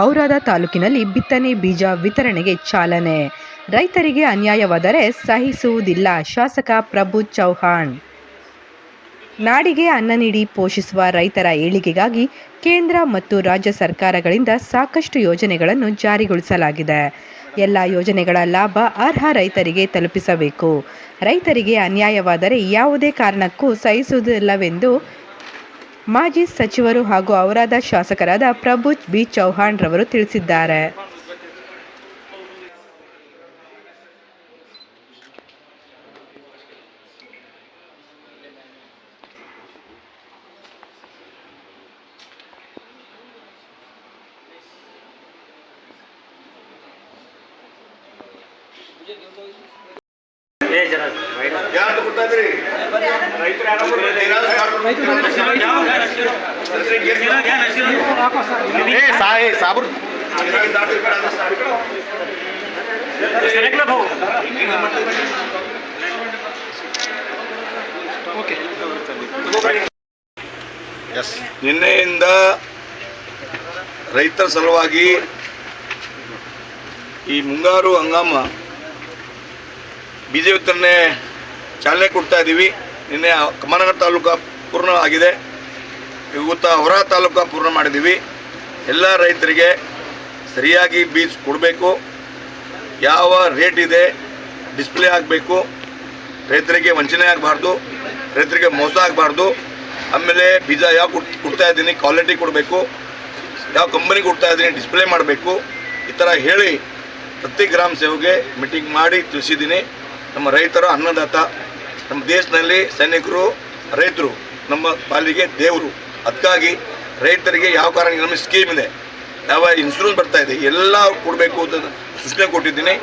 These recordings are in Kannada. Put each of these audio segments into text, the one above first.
ಔರಾದ ತಾಲೂಕಿನಲ್ಲಿ ಬಿತ್ತನೆ ಬೀಜ ವಿತರಣೆಗೆ ಚಾಲನೆ. ರೈತರಿಗೆ ಅನ್ಯಾಯವಾದರೆ ಸಹಿಸುವುದಿಲ್ಲ. ಶಾಸಕ ಪ್ರಭು ಚೌಹಾಣ್. ನಾಡಿಗೆ ಅನ್ನ ನೀಡಿ ಪೋಷಿಸುವ ರೈತರ ಏಳಿಗೆಗಾಗಿ ಕೇಂದ್ರ ಮತ್ತು ರಾಜ್ಯ ಸರ್ಕಾರಗಳಿಂದ ಸಾಕಷ್ಟು ಯೋಜನೆಗಳನ್ನು ಜಾರಿಗೊಳಿಸಲಾಗಿದೆ. ಎಲ್ಲ ಯೋಜನೆಗಳ ಲಾಭ ಅರ್ಹ ರೈತರಿಗೆ ತಲುಪಿಸಬೇಕು. ರೈತರಿಗೆ ಅನ್ಯಾಯವಾದರೆ ಯಾವುದೇ ಕಾರಣಕ್ಕೂ ಸಹಿಸುವುದಿಲ್ಲವೆಂದು ಮಾಜಿ ಸಚಿವರು ಹಾಗೂ ಅವರಾದ ಶಾಸಕರಾದ ಪ್ರಭು ಬಿ ಚೌಹಾಣ್ ರವರು ತಿಳಿಸಿದ್ದಾರೆ. ಸಾಬ್ರು ನಿನ್ನೆಯಿಂದ ರೈತರ ಸಲುವಾಗಿ ಈ ಮುಂಗಾರು ಹಂಗಾಮ ಬೀಜ ವಿತರಣೆ ಚಾಲನೆ ಕೊಡ್ತಾ ಇದ್ದೀವಿ ನಿನ್ನೆ ಕಮನಗರ ತಾಲೂಕು ಪೂರ್ಣ ಆಗಿದೆ. ಇವತ್ತು ಹೊರ ತಾಲೂಕು ಪೂರ್ಣ ಮಾಡಿದ್ದೀವಿ ಎಲ್ಲ ರೈತರಿಗೆ ಸರಿಯಾಗಿ ಬೀಜ ಕೊಡಬೇಕು. ಯಾವ ರೇಟ್ ಇದೆ ಡಿಸ್ಪ್ಲೇ ಆಗಬೇಕು. ರೈತರಿಗೆ ವಂಚನೆ ಆಗಬಾರ್ದು. ರೈತರಿಗೆ ಮೋಸ ಆಗಬಾರ್ದು. ಆಮೇಲೆ ಬೀಜ ಯಾವ ಕೊಡ್, ಕೊಡ್ತಾ ಇದ್ದೀನಿ, ಕ್ವಾಲಿಟಿ ಕೊಡಬೇಕು. ಯಾವ ಕಂಪನಿ ಕೊಡ್ತಾ ಇದ್ದೀನಿ, ಡಿಸ್ಪ್ಲೇ ಮಾಡಬೇಕು. ಈ ಥರ ಹೇಳಿ ಪ್ರತಿ ಗ್ರಾಮ ಸೇವೆಗೆ ಮೀಟಿಂಗ್ ಮಾಡಿ ತಿಳಿಸಿದ್ದೀನಿ. ನಮ್ಮ ರೈತರು ಅನ್ನದಾತ, ನಮ್ಮ ದೇಶದಲ್ಲಿ ಸೈನಿಕರು, ರೈತರು, ನಮ್ಮ ಪಾಲಿಗೆ ದೇವರು. ಅದಕ್ಕಾಗಿ ರೈತರಿಗೆ ಯಾವ ಕಾರಣ ನಮ್ಮ ಸ್ಕೀಮ್ ಇದೆ, ಯಾವ ಇನ್ಶೂರೆನ್ಸ್ ಬರ್ತಾ ಇದೆ, ಎಲ್ಲ ಕೊಡಬೇಕು ಅಂತ ಸೂಚನೆ ಕೊಟ್ಟಿದ್ದೀನಿ.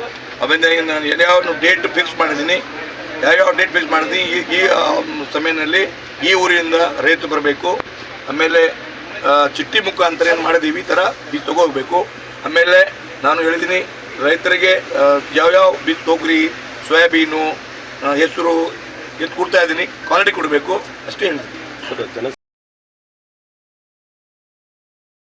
ಆಮೇಲೆ ನಾನು ಯಾವ ಡೇಟ್ ಫಿಕ್ಸ್ ಮಾಡಿದ್ದೀನಿ. ಯಾವ್ಯಾವ ಡೇಟ್ ಫಿಕ್ಸ್ ಮಾಡಿದ್ದೀನಿ, ಈ ಈ ಸಮಯದಲ್ಲಿ ಈ ಊರಿಂದ ರೈತರು ಬರಬೇಕು. ಆಮೇಲೆ ಚಿಟ್ಟಿ ಮುಖಾಂತರ ಏನು ಮಾಡಿದ್ದೀವಿ, ಈ ಥರ ಬೀಜ ತಗೋಬೇಕು. ಆಮೇಲೆ ನಾನು ಹೇಳಿದ್ದೀನಿ, ರೈತರಿಗೆ ಯಾವ್ಯಾವ ಬೀಜ ತೊಗರಿ ಸೋಯಾಬೀನು ಹೆಸರು ಎತ್ತು ಕೊಡ್ತಾ ಇದ್ದೀನಿ. ಕ್ವಾಲಿಟಿ ಕೊಡಬೇಕು. ಅಷ್ಟೇ ಹೇಳಿದ್ದೀನಿ